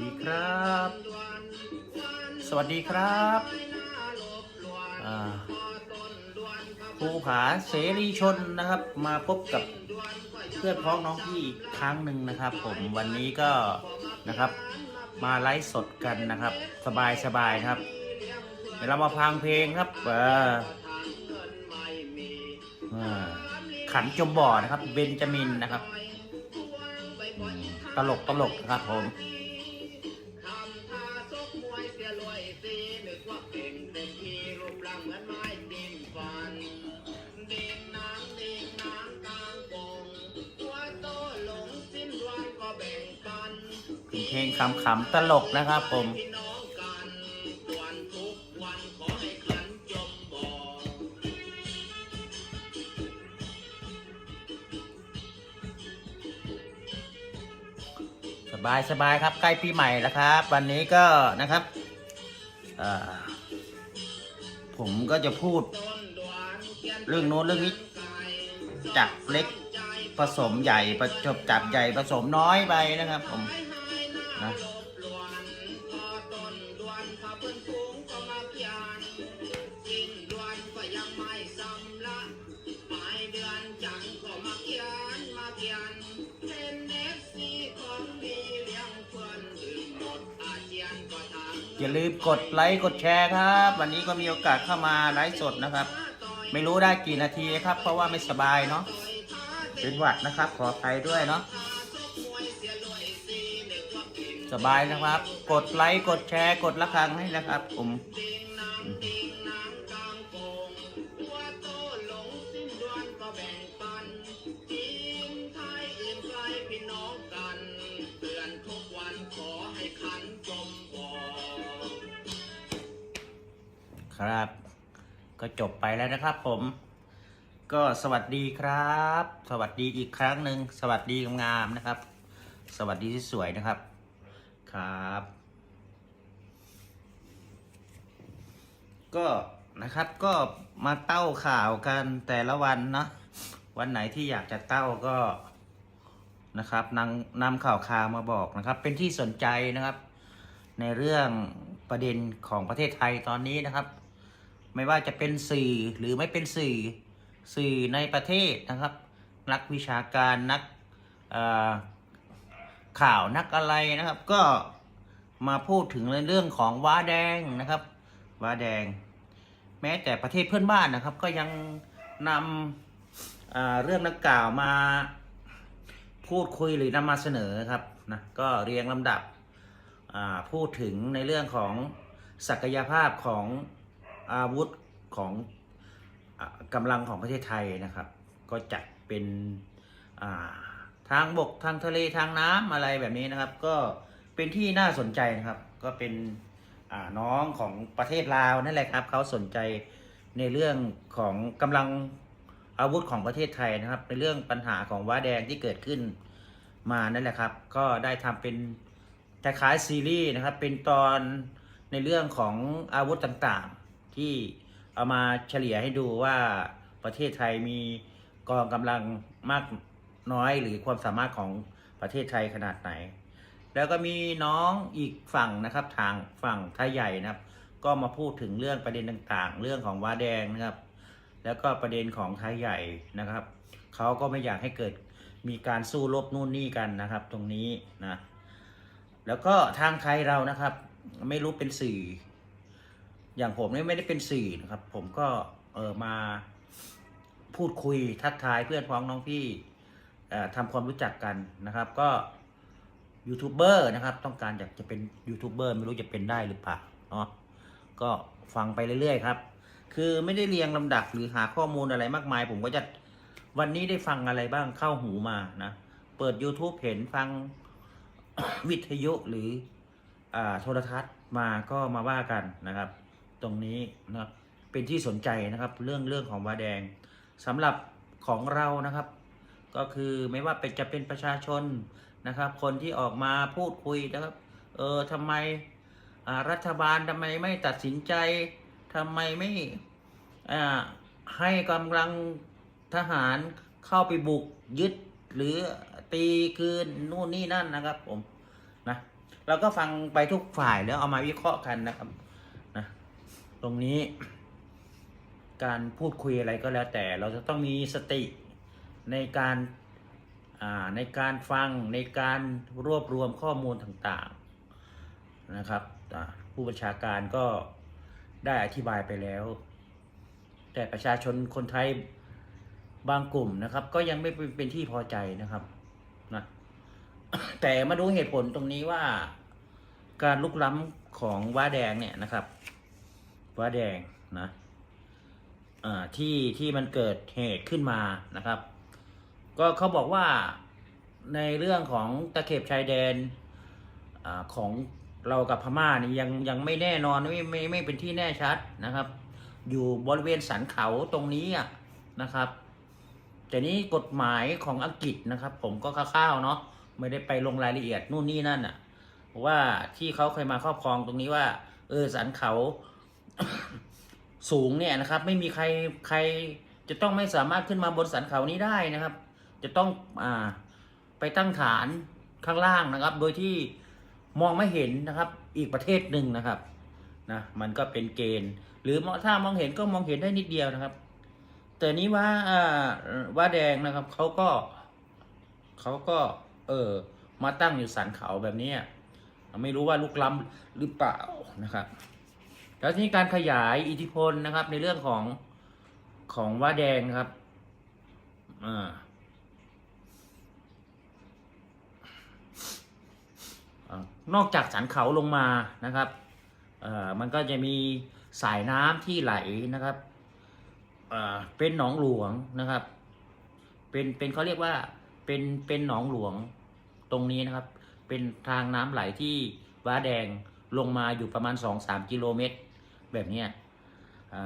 ดีครับ สวัสดีครับภูผาเสรีชนนะครับ มาพบกับเพื่อนพ้องน้องพี่อีกครั้งหนึ่งนะครับ ผมวันนี้ก็นะครับ มาไลฟ์สดกันนะครับ สบายสบายๆครับ เดี๋ยวเรามาพังเพลงครับเออขันจมบ่อนะครับ เบนจามินนะครับ ตลกตลกนะครับผม ลงขำๆตลกนะครับผมสบายสบายครับใกล้ปีใหม่แล้วครับ วันนี้ก็นะครับผมก็จะพูด เรื่องโน้นเรื่องนี้จับเล็กผสมใหญ่ประจบจับใหญ่ผสมน้อยไปนะครับผม ลืมกดไลค์กดแชร์ครับ วันนี้ก็มีโอกาสเข้ามาไลฟ์สดนะครับ ไม่รู้ได้กี่นาทีครับ เพราะว่าไม่สบายเนาะเป็นหวัดนะครับ ขออภัยด้วยเนาะสบายนะครับ กดไลค์กดแชร์กดละครังให้นะครับผม ครับ ก็จบไปแล้วนะครับผม ก็สวัสดีครับ สวัสดีอีกครั้งหนึ่งสวัสดีงามๆนะครับ สวัสดีที่สวยนะครับครับ ก็นะครับก็มาเต้าข่าวกันแต่ละวันนะวันไหนที่อยากจะเต้าก็นะครับนำนำข่าวข่าวมาบอกนะครับ เป็นที่สนใจนะครับ ในเรื่องประเด็นของประเทศไทยตอนนี้นะครับ ไม่ว่าจะเป็นสื่อหรือไม่เป็นสื่อสื่อในประเทศนะครับ นักวิชาการนักข่าวนักอะไรนะครับ ก็มาพูดถึงเรื่องของว้าแดงนะครับว้าแดง แม้แต่ประเทศเพื่อนบ้านนะครับ ก็ยังนำเเรื่องนักกล่าวมาพูดคุยหรือนำมาเสนอครับนะก็เรียงลำดับพูดถึงในเรื่องของศักยภาพของ อาวุธของอ่ากำลังของประเทศไทยนะครับ ก็จัดเป็นาทางบกทางทะเลทางน้ำอะไรแบบนี้นะครับ ก็เป็นที่น่าสนใจนะครับ ก็เป็นน้องของประเทศลาวนั่นแหละครับเขาสนใจในเรื่องของกำลังอาวุธของประเทศไทยนะครับ ในเรื่องปัญหาของว้าแดงที่เกิดขึ้นมานั่นแหละครับ ก็ได้ทำเป็นคล้ายๆซีรีส์นะครับ เป็นตอนในเรื่องของอาวุธต่างๆ ที่เอามาเฉลี่ยให้ดูว่าประเทศไทยมีกองกำลังมากน้อยหรือความสามารถของประเทศไทยขนาดไหน แล้วก็มีน้องอีกฝั่งนะครับทางฝั่งไทยใหญ่นะครับ ก็มาพูดถึงเรื่องประเด็นต่างๆ เรื่องของว้าแดงนะครับ แล้วก็ประเด็นของไทยใหญ่นะครับเขาก็ไม่อยากให้เกิดมีการสู้รบนู่นนี่กันนะครับ ตรงนี้นะแล้วก็ทางไทยเรานะครับ ไม่รู้เป็นสื่อ อย่างผมเนี่ยไม่ได้เป็นสื่อนะครับ ผมก็เออมาพูดคุยทักทายเพื่อนพ้องน้องพี่ทำความรู้จักกันนะครับ ก็ยูทูบเบอร์นะครับ ต้องการอยากจะเป็นยูทูบเบอร์ไม่รู้จะเป็นได้หรือเปล่าเนาะก็ฟังไปเรื่อยๆครับ คือไม่ได้เรียงลำดับหรือหาข้อมูลอะไรมากมาย ผมก็จะวันนี้ได้ฟังอะไรบ้างเข้าหูมานะ เปิด YouTube เห็นฟังวิทยุหรืออโทรทัศน์มาก็มาว่ากันนะครับ ตรงนี้นะครับเป็นที่สนใจนะครับเรื่องเรื่องของวาแดงสำหรับของเรานะครับ ก็คือไม่ว่าเป็นจะเป็นประชาชนนะครับ คนที่ออกมาพูดคุยนะครับเออทำไมรัฐบาลทำไมไม่ตัดสินใจทำไมไม่ให้กำลังทหารเข้าไปบุกยึดหรือตีคืนนู่นนี่นั่นนะครับผมนะเราก็ฟังไปทุกฝ่ายแล้วเอามาวิเคราะห์กันนะครับ ตรงนี้ การพูดคุยอะไรก็แล้วแต่ เราจะต้องมีสติในการในการฟังในการรวบรวมข้อมูลต่างๆนะครับผู้บัญชาการก็ได้อธิบายไปแล้ว แต่ประชาชนคนไทยบางกลุ่มนะครับ ก็ยังไม่เป็นเป็นที่พอใจนะครับนะแต่มาดูเหตุผลตรงนี้ว่าการลุกล้ำของว้าแดงเนี่ยนะครับ ว้าแดงนะที่ที่มันเกิดเหตุขึ้นมานะครับ ก็เขาบอกว่าในเรื่องของตะเข็บชายแดนอของเรากับพม่านี่ยังยังไม่แน่นอนไม่ไม่ไม่เป็นที่แน่ชัดนะครับ อยู่บริเวณสันเขาตรงนี้อะนะครับแต่นี้กฎหมายของอังกฤษนะครับ ผมก็คร่าวๆเนาะไม่ได้ไปลงรายละเอียดนู่นนี่นั่นอะ่ะว่าที่เขาเคยมาครอบครองตรงนี้ว่า เออสันเขา สูงเนี่ยนะครับ ไม่มีใครใครจะต้องไม่สามารถขึ้นมาบนสันเขานี้ได้นะครับ จะต้องอ่าไปตั้งฐานข้างล่างนะครับ โดยที่มองไม่เห็นนะครับ อีกประเทศหนึ่งนะครับนะมันก็เป็นเกณฑ์ หรือถ้ามองเห็นก็มองเห็นได้นิดเดียวนะครับ แต่นี้ว่าอ่าว่าแดงนะครับเขาก็เขาก็เออมาตั้งอยู่สันเขาแบบนี้ไม่รู้ว่าลุกล้ำหรือเปล่านะครับ แล้วทีนี้การขยายอิทธิพลนะครับ ในเรื่องของของว่าแดงนะครับอ่านอกจากสันเขาลงมานะครับเอ่อมันก็จะมีสายน้ำที่ไหลนะครับเอ่อเป็นหนองหลวงนะครับ เป็นเป็นเขาเรียกว่าเป็นเป็นหนองหลวงตรงนี้นะครับ เป็นทางน้ำไหลที่ว้าแดงลงมาอยู่ประมาณ 2-3 กิโลเมตร แบบเนี้ย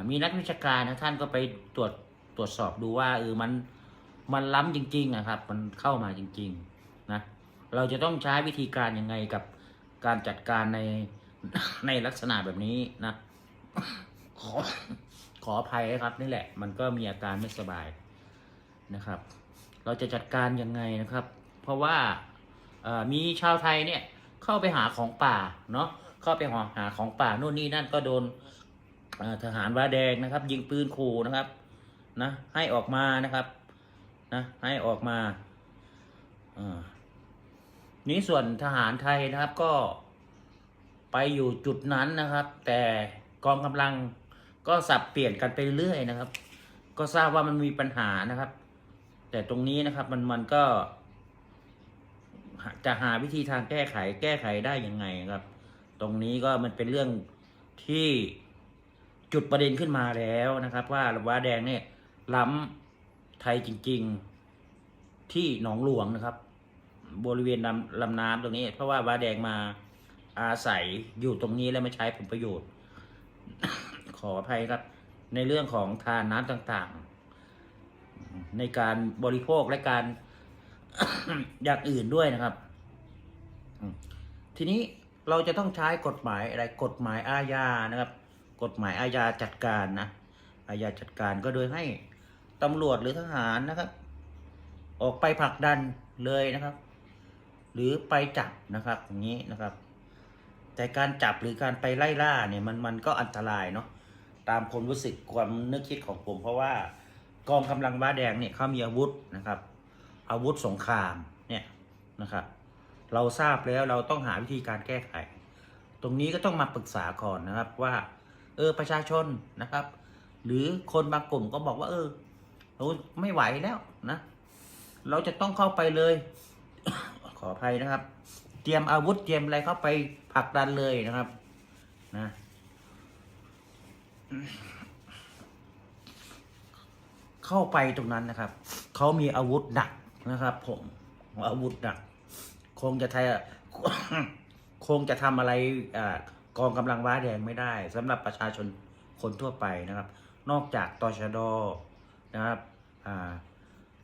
มีนักวิชาการนะท่านก็ไปตรวจตรวจสอบดูว่าเออมันมันล้ำจริงๆอะครับ มันเข้ามาจริงๆนะเราจะต้องใช้วิธีการยังไงกับการจัดการในในลักษณะแบบนี้นะขอขออภัยนะครับนี่แหละ มันก็มีอาการไม่สบายนะครับ เราจะจัดการยังไงนะครับ เพราะว่ามีชาวไทยเนี่ยเข้าไปหาของป่าเนาะ เข้าไปหาหาของป่าโน่นนี่นั่นก็โดนทหารว้าแดงนะครับ ยิงปืนขู่นะครับนะให้ออกมานะครับนะให้ออกมาอ่านี้ส่วนทหารไทยนะครับก็ไปอยู่จุดนั้นนะครับ แต่กองกำลังก็สับเปลี่ยนกันไปเรื่อยนะครับ ก็ทราบว่ามันมีปัญหานะครับ แต่ตรงนี้นะครับมันมันก็ จะหาวิธีทางแก้ไขแก้ไขได้ยังไงครับ ตรงนี้ก็มันเป็นเรื่องที่จุดประเด็นขึ้นมาแล้วนะครับ ว่าว้าแดงเนี่ยล้ำไทยจริง ๆที่หนองหลวงนะครับ บริเวณลำลำน้ำตรงนี้ เพราะว่าว้าแดงมาอาศัยอยู่ตรงนี้แล้วม่ใช้ผลประโยชน์ ขออภัยครับ ในเรื่องของทานน้ำต่างๆ ในการบริโภคและการอย่างอื่นด้วยนะครับ ทีนี้ เราจะต้องใช้กฎหมายอะไรกฎหมายอาญานะครับ กฎหมายอาญาจัดการนะอาญาจัดการก็โดยให้ตำรวจหรือทหารนะครับ ออกไปผลักดันเลยนะครับ หรือไปจับนะครับอย่างนี้นะครับ แต่การจับหรือการไปไล่ล่าเนี่ยมันมันก็อันตรายเนาะตามความรู้สึกความนึกคิดของผม เพราะว่ากองกำลังบ้าแดงเนี่ยเขามีอาวุธนะครับ อาวุธสงครามเนี่ยนะครับ เราทราบแล้วเราต้องหาวิธีการแก้ไข ตรงนี้ก็ต้องมาปรึกษาก่อนนะครับว่า เออประชาชนนะครับ หรือคนบางกลุ่มก็บอกว่า เออเราไม่ไหวแล้วนะ เราจะต้องเข้าไปเลย ขออภัยนะครับ เตรียมอาวุธเตรียมอะไรเข้าไปผลักดันเลยนะครับนะเข้าไปตรงนั้นนะครับ เขามีอาวุธหนักนะครับ ผมอาวุธหนัก คงจะไทยคงจะทำอะไรอกองกำลังว้าแดงไม่ได้สำหรับประชาชนคนทั่วไปนะครับ นอกจากตชดนะครับ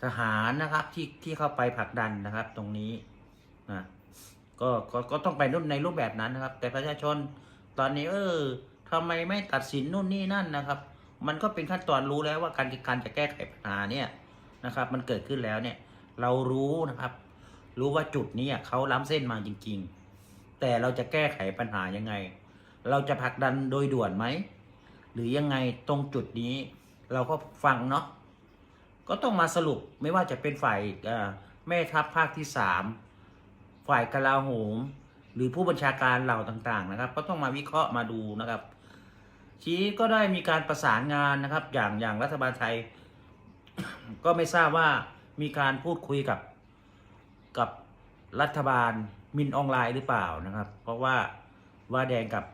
ทหารนะครับที่ที่เข้าไปผลักดันนะครับ ตรงนี้นะก็ก็ก็ต้องไปนู่นในรูปแบบนั้นนะครับ แต่ประชาชนตอนนี้เออทำไมไม่ตัดสินนู่นนี่นั่นนะครับ มันก็เป็นขั้นตอนรู้แล้วว่าการการจะแก้ไขปัญหาเนี่ยนะครับ มันเกิดขึ้นแล้วเนี่ย เรารู้นะครับ รู้ว่าจุดนี้เขาล้ำเส้นมาจริง ๆ แต่เราจะแก้ไขปัญหายังไง เราจะผลักดันโดยด่วนไหม หรือยังไงตรงจุดนี้เราก็ฟังเนาะก็ต้องมาสรุปไม่ว่าจะเป็นฝ่ายแม่ทัพภาคที่สามฝ่ายกลาโหม หรือผู้บัญชาการเหล่าต่างๆ นะครับ ก็ต้องมาวิเคราะห์มาดูนะครับ ชี้ก็ได้มีการประสานงานนะครับ อย่างอย่างรัฐบาลไทย ก็ไม่ทราบว่ามีการพูดคุยกับ กับรัฐบาลมินออนไลน์หรือเปล่านะครับ เพราะว่าว่าแดงกับ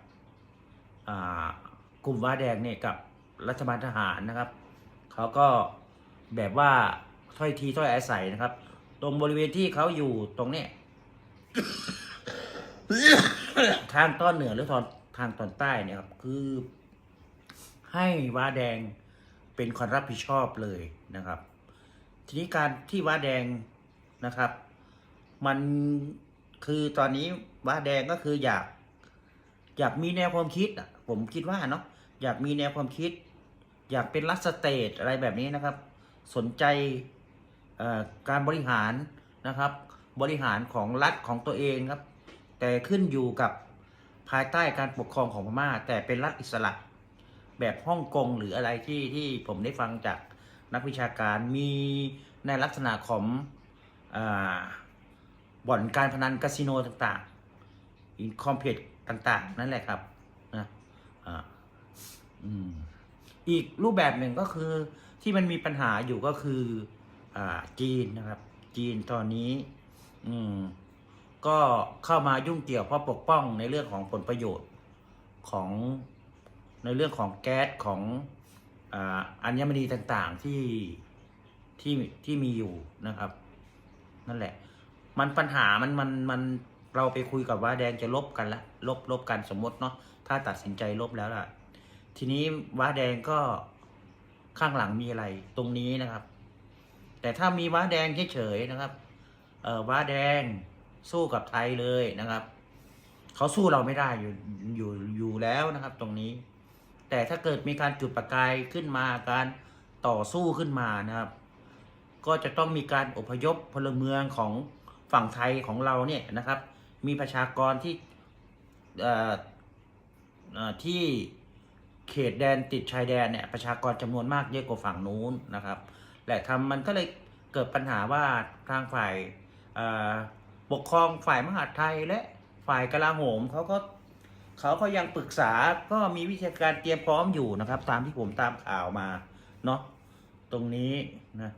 กลุ่มว่าแดงเนี่ยกับรัฐบาลทหารนะครับเขาก็แบบว่าถ้อยทีถ้อยอาศัยนะครับ ตรงบริเวณที่เขาอยู่ตรงเนี้ยทางตอนเหนือหรือทางทางตอนใต้เนี่ยครับคือ ให้ว้าแดงเป็นคนรับผิดชอบเลยนะครับ ทีนี้การที่ว้าแดงนะครับ มันคือตอนนี้ว้าแดงก็คืออยาก อยากมีแนวความคิดอะ ผมคิดว่าเนาะอยากมีแนวความคิด อยากเป็นรัฐสเตทอะไรแบบนี้นะครับ สนใจการบริหารนะครับ บริหารของรัฐของตัวเองครับ แต่ขึ้นอยู่กับภายใต้การปกครองของพม่า แต่เป็นรัฐอิสระแบบฮ่องกงหรืออะไรที่ที่ผมได้ฟังจากนักวิชาการมีในลักษณะของอา บ่อนการพนันคาสิโนต่างๆอินคอมเพล็กต่างๆ นั่นแหละครับนะอ่าอืมอีกรูปแบบหนึ่งก็คือที่มันมีปัญหาอยู่ก็คืออ่าจีนนะครับ จีนตอนนี้ อืมก็เข้ามายุ่งเกี่ยวเพราะปกป้องในเรื่องของผลประโยชน์ของในเรื่องของแก๊สของอาอัญมณีต่างๆที่ที่ที่มีอยู่นะครับ นั่นแหละ มันปัญหามันมันมันเราไปคุยกับว่าแดงจะลบกันละลบลบกันสมมติเนาะถ้าตัดสินใจลบแล้วล่ะ ทีนี้ว้าแดงก็ข้างหลังมีอะไรตรงนี้นะครับ แต่ถ้ามีว้าแดงเฉยๆนะครับ เออว้าแดงสู้กับไทยเลยนะครับเขาสู้เราไม่ได้อยู่อยู่อยู่แล้วนะครับ ตรงนี้ แต่ถ้าเกิดมีการจุดประกายขึ้นมาการต่อสู้ขึ้นมานะครับ ก็จะต้องมีการอพยพพลเมืองของ ฝั่งไทยของเราเนี่ยนะครับ มีประชากรที่เอ่อที่เขตแดนติดชายแดนเนี่ยประชากรจำนวนมากเยอะกว่าฝั่งนู้นนะครับและทำมันก็เลยเกิดปัญหาว่าทางฝ่ายเอ่อปกครองฝ่ายมหาดไทยและฝ่ายกลาโหมเขาก็เขาก็ยังปรึกษาก็มีวิธีการเตรียมพร้อมอยู่นะครับ ตามที่ผมตามข่าวมาเนาะตรงนี้นะ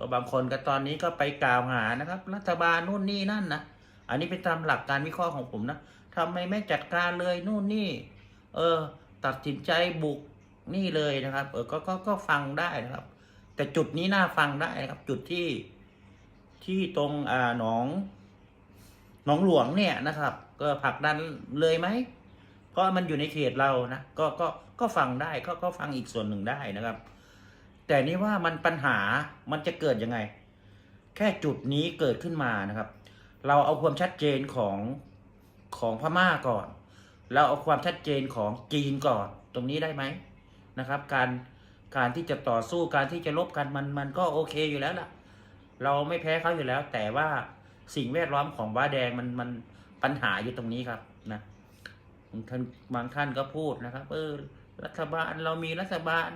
ก็บางคนก็ตอนนี้ก็ไปกล่าวหานะครับ รัฐบาลนู่นนี่นั่นนะอันนี้เป็นตามหลักการวิเคราะห์ของผมนะทำไมไม่จัดการเลยนู่นนี่ เออ ตัดสินใจบุกนี่เลยนะครับ เออก็ก็ก็ฟังได้นะครับ แต่จุดนี้น่าฟังได้นะครับ จุดที่ที่ตรงอ่าหนองหนองหลวงเนี่ยนะครับ ก็ผลักดันเลยไหมเพราะมันอยู่ในเขตเรานะก็ก็ก็ฟังได้ก็ก็ฟังอีกส่วนหนึ่งได้นะครับ แต่นี่ว่ามันปัญหามันจะเกิดยังไง แค่จุดนี้เกิดขึ้นมานะครับ เราเอาความชัดเจนของของพม่าก่อน เราเอาความชัดเจนของจีนก่อนตรงนี้ได้ไหมนะครับ การการที่จะต่อสู้การที่จะลบกันมันมันก็โอเคอยู่แล้วล่ะ เราไม่แพ้เขาอยู่แล้ว แต่ว่าสิ่งแวดล้อมของว้าแดงมันมันปัญหาอยู่ตรงนี้ครับนะบางท่านบางท่านก็พูดนะครับ เออรัฐบาลเรามีรัฐบาล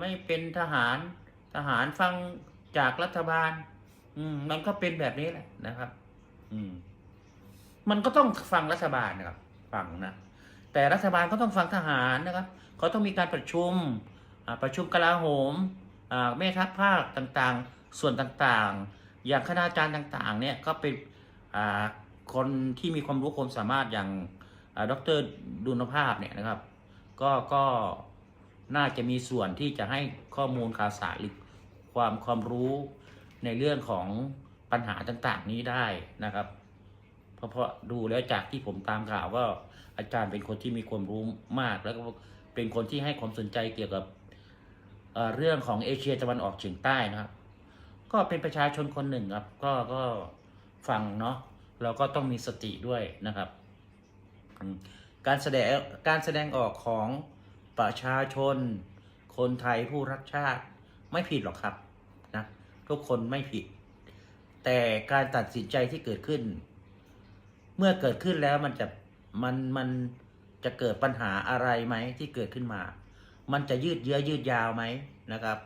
ไม่เป็นทหารทหารฟังจากรัฐบาล อืม มันก็เป็นแบบนี้แหละนะครับ อืม มันก็ต้องฟังรัฐบาลนะครับ ฟังนะแต่รัฐบาลก็ต้องฟังทหารนะครับเขาต้องมีการประชุมประชุมกลาโหมแม่ทัพภาคต่างๆ ส่วนต่างๆ อย่างคณาจารย์ต่าง ๆ เนี่ยก็เป็นคนที่มีความรู้ความสามารถอย่างดรดุลภาพเนี่ยนะครับ ก็ก็ น่าจะมีส่วนที่จะให้ข้อมูลข่าวสารหรือความความรู้ในเรื่องของปัญหาต่างๆ นี้ได้นะครับ เพราะเพราะดูแล้วจากที่ผมตามข่าวก็อาจารย์เป็นคนที่มีความรู้มาก แล้วก็เป็นคนที่ให้ความสนใจเกี่ยวกับเเรื่องของเอเชียตะวันออกเฉียงใต้นะครับ ก็เป็นประชาชนคนหนึ่งครับ ก็ก็ฟังเนาะเราก็ต้องมีสติด้วยนะครับ การแสดงการแสดงออกของ ประชาชน คนไทยผู้รักชาติไม่ผิดหรอกครับนะทุกคนไม่ผิด แต่การตัดสินใจที่เกิดขึ้น เมื่อเกิดขึ้นแล้วมันจะมันมันจะเกิดปัญหาอะไรไหมที่เกิดขึ้นมา มันจะยืดเยื้อยืดยาวไหมนะครับ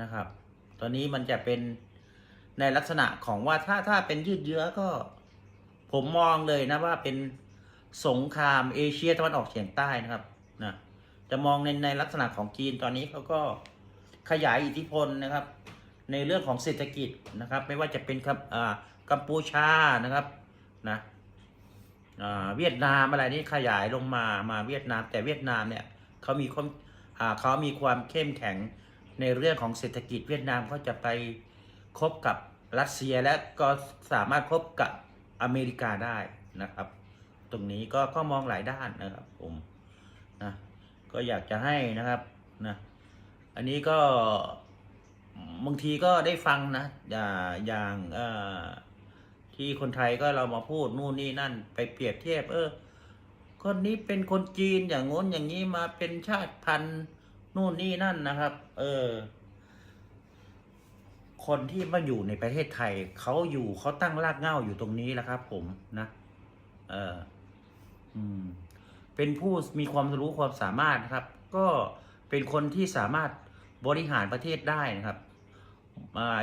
นะครับ ตอนนี้มันจะเป็นในลักษณะของว่าถ้าถ้าเป็นยืดเยื้อก็ ผมมองเลยนะว่าเป็นสงครามเอเชียตะวันออกเฉียงใต้นะครับนะ จะมองในในลักษณะของจีนตอนนี้เขาก็ขยายอิทธิพลนะครับ ในเรื่องของเศรษฐกิจนะครับ ไม่ว่าจะเป็นครับอ่ากัมพูชานะครับนะอ่าเวียดนามอะไรนี่ขยายลงมามาเวียดนาม แต่เวียดนามเนี่ยเขามีความอ่าเขามีความเข้มแข็งในเรื่องของเศรษฐกิจเวียดนามเขาจะไปคบกับรัสเซียและก็สามารถคบกับอเมริกาได้นะครับ ตรงนี้ก็ก็มองหลายด้านนะครับผมนะ ก็อยากจะให้นะครับนะอันนี้ก็บางทีก็ได้ฟังนะอย่าอย่างเอ่อที่คนไทยก็เรามาพูดนู่นนี่นั่น ไปเปรียบเทียบ เออ คนนี้เป็นคนจีนอย่างง้นอย่างนี้มาเป็นชาติพันธุ์นู่นนี่นั่นนะครับ เออ คนที่มาอยู่ในประเทศไทยเขาอยู่เขาตั้งรากเหง้าอยู่ตรงนี้แหละครับ ผมนะ เออ อืม เป็นผู้มีความรู้ความสามารถนะครับ ก็เป็นคนที่สามารถบริหารประเทศได้นะครับ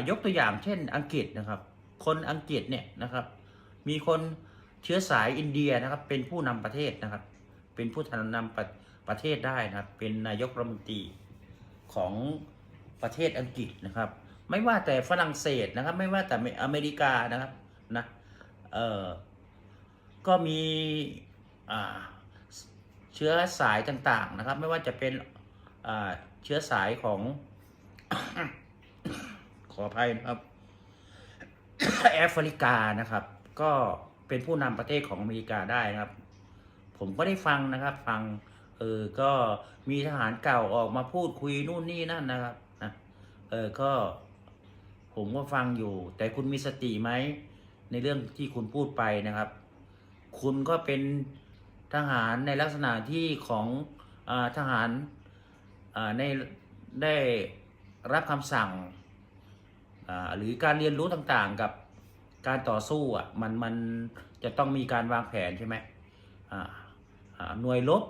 ยกตัวอย่างเช่นอังกฤษนะครับ คนอังกฤษเนี่ยนะครับ มีคนเชื้อสายอินเดียนะครับ เป็นผู้นำประเทศนะครับ เป็นผู้นำประประเทศได้นะครับ เป็นนายกรัฐมนตรีของประเทศอังกฤษนะครับ ไม่ว่าแต่ฝรั่งเศสนะครับ ไม่ว่าแต่อเมริกานะครับนะเออก็มีอ่า เชื้อสายต่างๆนะครับ ไม่ว่าจะเป็นเชื้อสายของ ขออภัยนะครับแอฟริกานะครับ ก็เป็นผู้นำประเทศของอเมริกาได้นะครับ ผมก็ได้ฟังนะครับ ฟังเออก็มีทหารเก่าออกมาพูดคุยนู่นนี่นั่นนะครับนะเออก็ผมก็ฟังอยู่ แต่คุณมีสติไหมในเรื่องที่คุณพูดไปนะครับ คุณก็เป็น ทหารในลักษณะที่ของอทหารในได้รับคำสั่งหรือการเรียนรู้ต่างๆกับการต่อสู้อะมันมันจะต้องมีการวางแผนใช่ไหมอ่าหน่วยรบ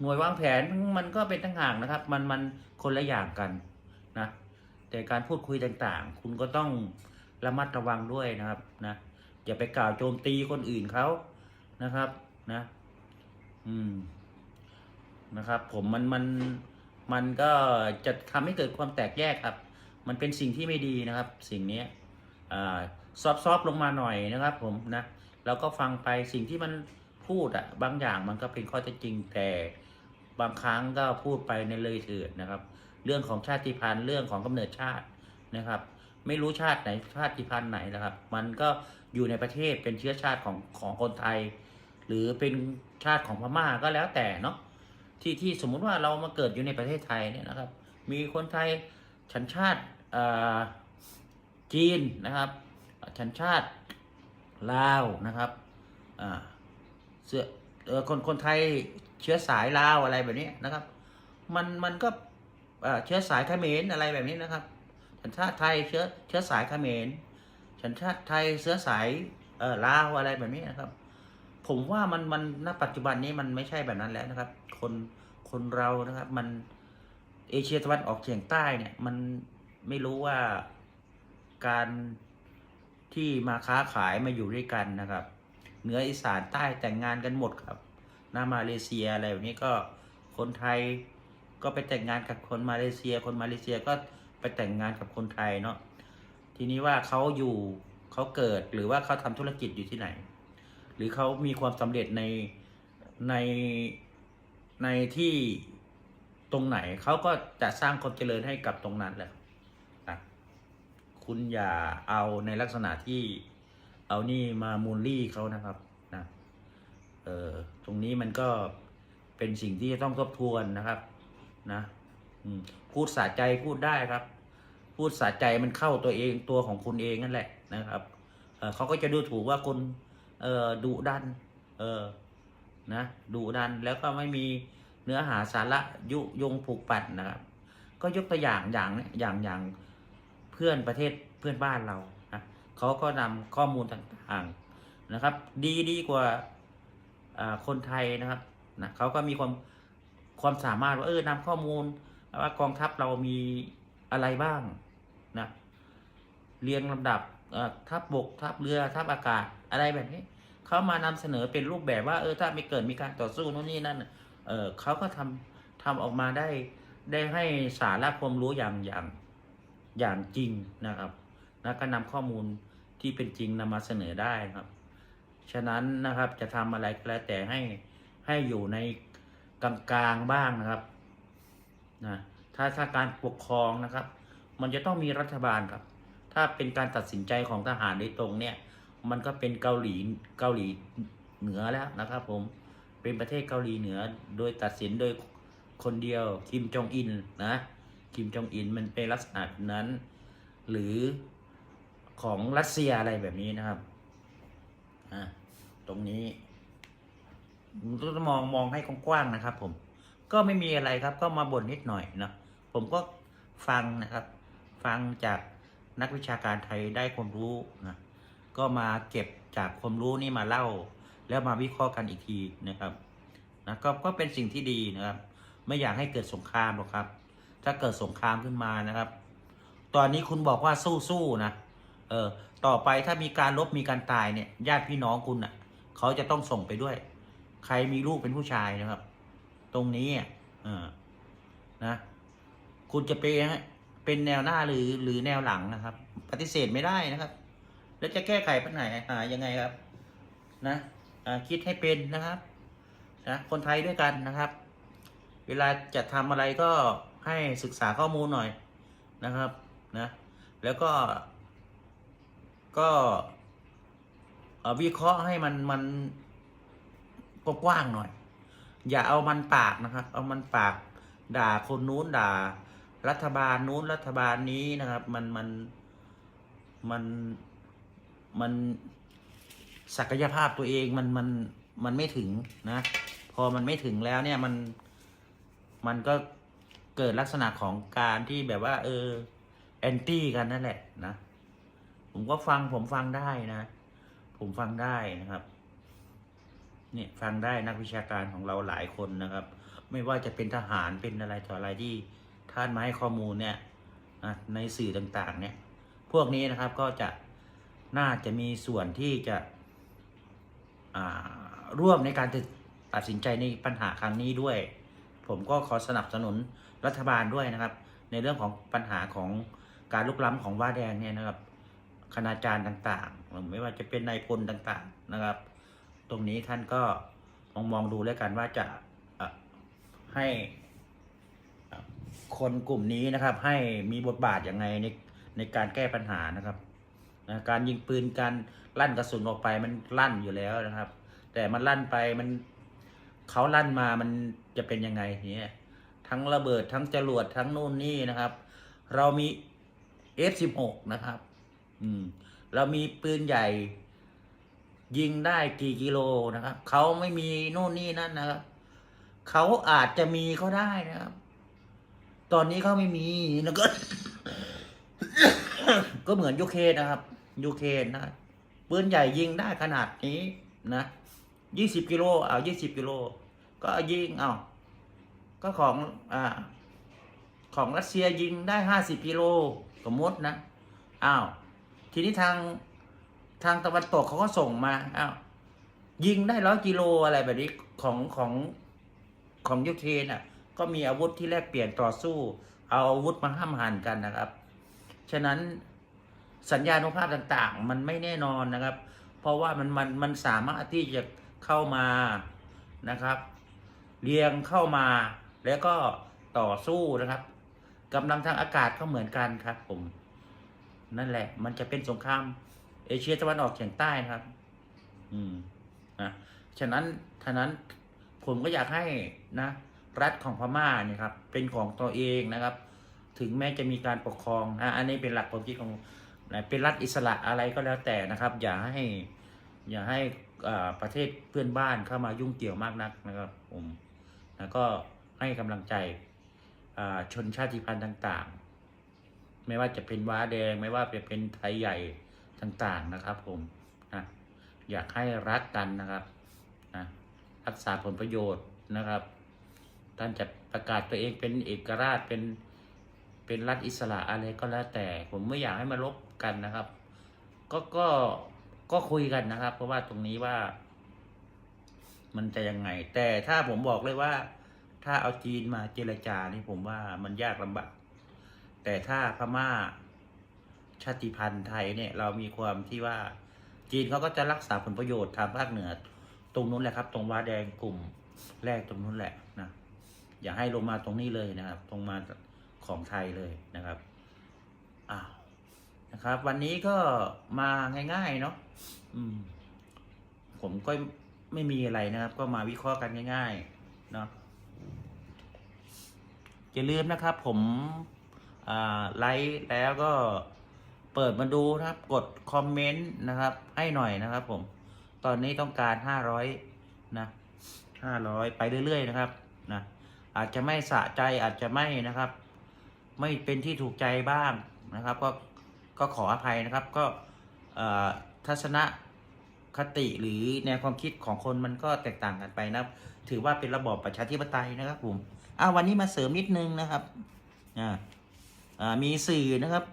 หน่วยวางแผนมันก็เป็นต่างหากนะครับ มันมันคนละอย่างกันนะแต่การพูดคุยต่างๆ คุณก็ต้องระมัดระวังด้วยนะครับนะอย่าไปกล่าวโจมตีคนอื่นเขานะครับนะ อืมนะครับ ผมมันมันมันก็จะทำให้เกิดความแตกแยกครับ มันเป็นสิ่งที่ไม่ดีนะครับ สิ่งนี้อ่าซอฟซอฟลงมาหน่อยนะครับ ผมนะเราก็ฟังไปสิ่งที่มันพูดอะบางอย่างมันก็เป็นข้อเท็จจริงแต่บางครั้งก็พูดไปในเลยเถิดนะครับ เรื่องของชาติพันธุ์เรื่องของกำเนิดชาตินะครับ ไม่รู้ชาติไหนชาติพันธุ์ไหนนะครับ มันก็อยู่ในประเทศเป็นเชื้อชาติของของคนไทย หรือเป็นชาติของพม่าก็แล้วแต่เนาะที่ที่สมมุติว่าเรามาเกิดอยู่ในประเทศไทยเนี่ยนะครับ มีคนไทยชันชาติจีนนะครับชันชาติลาวนะครับเสื้ออคนคนไทยเชื้อสายลาวอะไรแบบนี้นะครับ มันมันก็เออเชื้อสายเขมรอะไรแบบนี้นะครับัญชาติไทยเชื้อเชื้อสายเขมรสัญชาติไทยเชื้อสายเออลาวอะไรแบบนี้นะครับ ผมว่ามันมันณปัจจุบันนี้มันไม่ใช่แบบนั้นแล้วนะครับ คนคนเรานะครับ มันเอเชียตะวันออกเฉียงใต้เนี่ย มันไม่รู้ว่าการที่มาค้าขายมาอยู่ด้วยกันนะครับ เหนืออีสานใต้แต่งงานกันหมดครับนามาเลเซียอะไรแบบนี้ก็คนไทยก็ไปแต่งงานกับคนมาเลเซีย คนมาเลเซียก็ไปแต่งงานกับคนไทยเนาะทีนี้ว่าเขาอยู่เขาเกิดหรือว่าเขาทำธุรกิจอยู่ที่ไหน หรือเขามีความสำเร็จในในในที่ตรงไหนเขาก็จะสร้างความเจริญให้กับตรงนั้นแหละนะคุณอย่าเอาในลักษณะที่เอานี่มามูลลี่เขานะครับนะเออตรงนี้มันก็เป็นสิ่งที่จะต้องทบทวนนะครับ นะพูดสะใจพูดได้ครับ พูดสะใจมันเข้าตัวเองตัวของคุณเองนั่นแหละนะครับเเขาก็จะดูถูกว่าคุณ เออดุดัน เออนะดุดันแล้วก็ไม่มีเนื้อหาสาระยุยงผูกปัดนะครับ ก็ยกตัวอย่างอย่างอย่างอย่างเพื่อนประเทศเพื่อนบ้านเรานะเขาก็นำข้อมูลต่างๆนะครับ ดีดีกว่าคนไทยนะครับนะเขาก็มีความความสามารถว่าเออนำข้อมูลว่ากองทัพเรามีอะไรบ้างนะเรียงลำดับ ทัพบกทัพเรือทัพอากาศอะไรแบบนี้เขามานำเสนอเป็นรูปแบบว่าเออถ้าม่เกิดมีการต่อสู้โน่นนี่นั่นเออเขาก็ทำทำออกมาได้ได้ให้สาระความรู้อย่างอย่างอย่างจริงนะครับ แล้วก็นำข้อมูลที่เป็นจริงนำมาเสนอได้ครับ ฉะนั้นนะครับจะทำอะไรก็แล้วแต่ให้ให้อยู่ในกลางๆบ้างนะครับนะถ้าถ้าการปกครองนะครับ มันจะต้องมีรัฐบาลครับ ถ้าเป็นการตัดสินใจของทหารโดยตรงเนี่ย มันก็เป็นเกาหลีเกาหลีเหนือแล้วนะครับผมเป็นประเทศเกาหลีเหนือโดยตัดสินโดยคนเดียวคิมจองอินนะคิมจองอินมันเป็นลักษณะนั้น หรือของรัสเซียอะไรแบบนี้นะครับอ่าตรงนี้ต้องมองมองให้กว้างๆนะครับ ผม ก็ไม่มีอะไรครับ ก็มาบ่นนิดหน่อยเนาะผมก็ฟังนะครับ ฟังจาก นักวิชาการไทยได้ความรู้นะก็มาเก็บจากความรู้นี่มาเล่า แล้วมาวิเคราะห์กันอีกทีนะครับนะก็ก็เป็นสิ่งที่ดีนะครับ ไม่อยากให้เกิดสงครามหรอกครับ ถ้าเกิดสงครามขึ้นมานะครับ ตอนนี้คุณบอกว่าสู้ๆนะเออต่อไปถ้ามีการลบมีการตายเนี่ยญาติพี่น้องคุณอะ เขาจะต้องส่งไปด้วย ใครมีลูกเป็นผู้ชายนะครับ ตรงนี้อะนะคุณจะเป็น เป็นแนวหน้าหรือหรือแนวหลังนะครับ ปฏิเสธไม่ได้นะครับ แล้วจะแก้ไขปัญหาหายังไงครับ นะอ่าคิดให้เป็นนะครับนะคนไทยด้วยกันนะครับ เวลาจะทำอะไรก็ให้ศึกษาข้อมูลหน่อยนะครับนะแล้วก็ก็วิเคราะห์ให้มันมันกว้างหน่อย อย่าเอามันปากนะครับ เอามันปากด่าคนนู้นด่า รัฐบาลนู้นรัฐบาลนี้นะครับ มันมันมันมันศักยภาพตัวเองมันมันมันไม่ถึงนะ พอมันไม่ถึงแล้วเนี่ยมันมันก็เกิดลักษณะของการที่แบบว่า เออแอนตี้กันนั่นแหละนะ ผมก็ฟังผมฟังได้นะ ผมฟังได้นะครับเนี่ยฟังได้นักวิชาการของเราหลายคนนะครับ ไม่ว่าจะเป็นทหารเป็นอะไรต่ออะไรที่ ท่านมาให้ข้อมูลเนี่ยอะในสื่อต่างๆเนี่ยพวกนี้นะครับก็จะน่าจะมีส่วนที่จะร่วมในการตัดสินใจในปัญหาครั้งนี้ด้วย ผมก็ขอสนับสนุนรัฐบาลด้วยนะครับ ในเรื่องของปัญหาของการลุกล้ำของว่าแดงเนี่ยนะครับคณาจารย์ต่างๆ ไม่ว่าจะเป็นนายพลต่างๆนะครับ ตรงนี้ท่านก็มองมองดูแล้วกันว่าจะให้ คนกลุ่มนี้นะครับ ให้มีบทบาทยังไงในในการแก้ปัญหานะครับนะการยิงปืนการลั่นกระสุนออกไปมันลั่นอยู่แล้วนะครับ แต่มันลั่นไปมันเขาลั่นมามันจะเป็นยังไงเนี่ยทั้งระเบิดทั้งจรวดทั้งนู่นนี่นะครับ เรามี F16 นะครับ อืม เรามีปืนใหญ่ ยิงได้กี่กิโลนะครับเขาไม่มีนู่นนี่นั่นนะครับเขาอาจจะมีเขาได้นะครับ ตอนนี้เขาไม่มีนะก็ ก็เหมือนยูเครนนะครับยูเครนนะปืนใหญ่ยิงได้ขนาดนี้นะยี่สิบกิโลเอายี่สิบกิโลก็ยิงเอาก็ของอ่าของรัสเซียยิงได้ห้าสิบกิโลสมมตินะอ้าวทีนี้ทางทางตะวันตกเขาก็ส่งมาอ้าวยิงได้ร้อยกิโลอะไรแบบนี้ของของของยูเครนอะ ก็มีอาวุธที่แลกเปลี่ยนต่อสู้ เอาอาวุธมาห้ามหันกันนะครับ ฉะนั้นสัญญาณุภาพต่างๆ มันไม่แน่นอนนะครับ เพราะว่ามันมันมันสามารถที่จะเข้ามานะครับ เรียงเข้ามาแล้วก็ต่อสู้นะครับกำลังทางอากาศก็เหมือนกันครับ ผม นั่นแหละ มันจะเป็นสงคราม เอเชียตะวันออกเฉียงใต้นะครับ อืมนะฉะนั้นฉะนั้นผมก็อยากให้นะ รัฐของพม่าเนี่ยครับเป็นของตัวเองนะครับ ถึงแม้จะมีการปกครองนะอันนี้เป็นหลักความคิดของนะเป็นรัฐอิสระอะไรก็แล้วแต่นะครับ อย่าให้อย่าให้ประเทศเพื่อนบ้านเข้ามายุ่งเกี่ยวมากนักนะครับผมแล้วก็ให้กำลังใจชนชาติพันธุ์ต่างๆ ไม่ว่าจะเป็นว้าแดง ไม่ว่าจะเป็นไทยใหญ่ต่างๆนะครับผมนะอยากให้รักกันนะครับนะรักษาผลประโยชน์นะครับ ท่านจะประกาศตัวเองเป็นเอกราชเป็นเป็นรัฐอิสระอะไรก็แล้วแต่ ผมไม่อยากให้มาลบกันนะครับ ก็ก็ก็คุยกันนะครับ เพราะว่าตรงนี้ว่า มันจะยังไง แต่ถ้าผมบอกเลยว่า ถ้าเอาจีนมาเจรจานี่ผมว่ามันยากลำบาก แต่ถ้าพม่าชาติพันธุ์ไทยเนี่ย เรามีความที่ว่า จีนเขาก็จะรักษาผลประโยชน์ทางภาคเหนือ ตรงนู้นแหละครับ ตรงวาแดงกลุ่มแรกตรงนู้นแหละ อย่าให้ลงมาตรงนี้เลยนะครับตรงมาของไทยเลยนะครับอ้าวนะครับ วันนี้ก็มาง่ายๆเนาะอืม ผมก็ไม่มีอะไรนะครับ ก็มาวิเคราะห์กันง่าย ๆ เนาะอย่าลืมนะครับ ผมไลค์แล้วก็เปิดมาดูนะครับ กดคอมเมนต์นะครับ ให้หน่อยนะครับ ผม ตอนนี้ต้องการห้าร้อยนะห้าร้อยไปเรื่อยๆนะครับ อาจจะไม่สะใจอาจจะไม่นะครับ ไม่เป็นที่ถูกใจบ้างนะครับ ก็ก็ขออภัยนะครับ ก็ทัศนคติหรือแนวความคิดของคนมันก็แตกต่างกันไปนะครับ ถือว่าเป็นระบอบประชาธิปไตยนะครับผมอ้าววันนี้มาเสริมนิดนึงนะครับอ่าอ่ามีสื่อนะครับ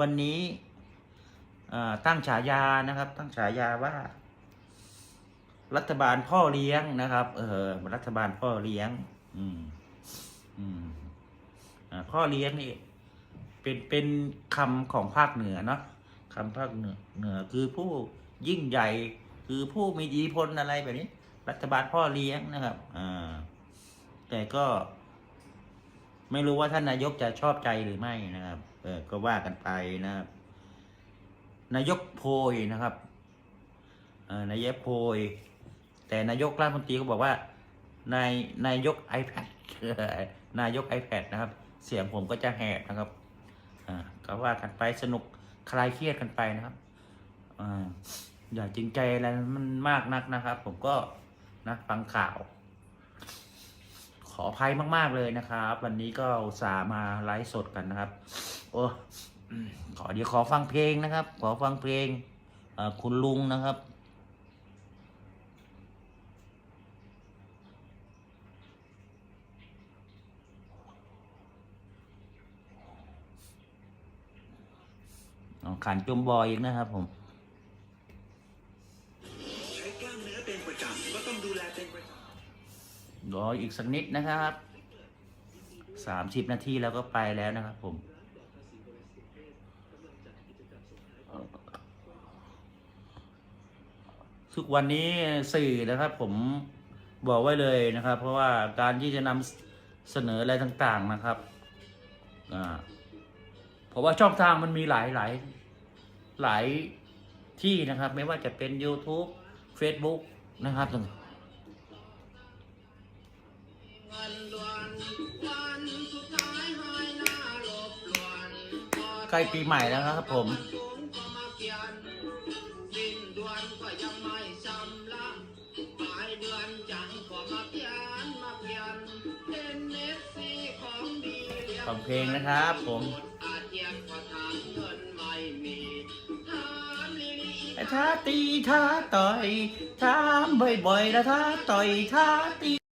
วันนี้อ่าตั้งฉายานะครับ ตั้งฉายาว่า รัฐบาลพ่อเลี้ยงนะครับ เออรัฐบาลพ่อเลี้ยง อืม อืมอ่าพ่อเลี้ยงนี่เป็นเป็นคำของภาคเหนือเนาะคำภาคเหนือเหนือคือผู้ยิ่งใหญ่ คือผู้มีอิทธิพลอะไรแบบนี้ รัฐบาลพ่อเลี้ยงนะครับอ่าแต่ก็ ไม่รู้ว่าท่านนายกจะชอบใจหรือไม่นะครับ เออ ก็ว่ากันไปนะครับ นายกโพยนะครับนายกโพย แต่นายกรัฐมนตรีก็บอกว่า นายนายก iPad นายก iPad นะครับ เสียงผมก็จะแหบนะครับอ่าก็ว่ากันไปสนุกคลายเครียดกันไปนะครับอ่าอย่าจริงใจอะไรมันมากนักนะครับ ผมก็นะฟังข่าว ขออภัยมากๆเลยนะครับ วันนี้ก็สามาไลฟ์สดกันนะครับ โอ้ขอเดี๋ยวขอฟังเพลงนะครับ ขอฟังเพลงคุณลุงนะครับ ขันจุมบอยอีกนะครับผมใช้กล้ามเนื้อเป็นประจำก็ต้องดูแลเป็นประจำรออีกสักนิดนะครับสามสิบนาทีแล้วก็ไปแล้วนะครับผมทุกวันนี้สื่อนะครับ ผมบอกไว้เลยนะครับ เพราะว่าการที่จะนำเสนออะไรต่าง ๆนะครับ อ่าเพราะว่าช่องทางมันมีหลายหลาย หลายที่นะครับ ไม่ว่าจะเป็น YouTube Facebook นะครับใกล้ปีใหม่แล้วครับผมฟังเพลงนะครับผม ท้าตีท้าต่อยท้าบ่อยๆแล้วท้าต่อยท้าตี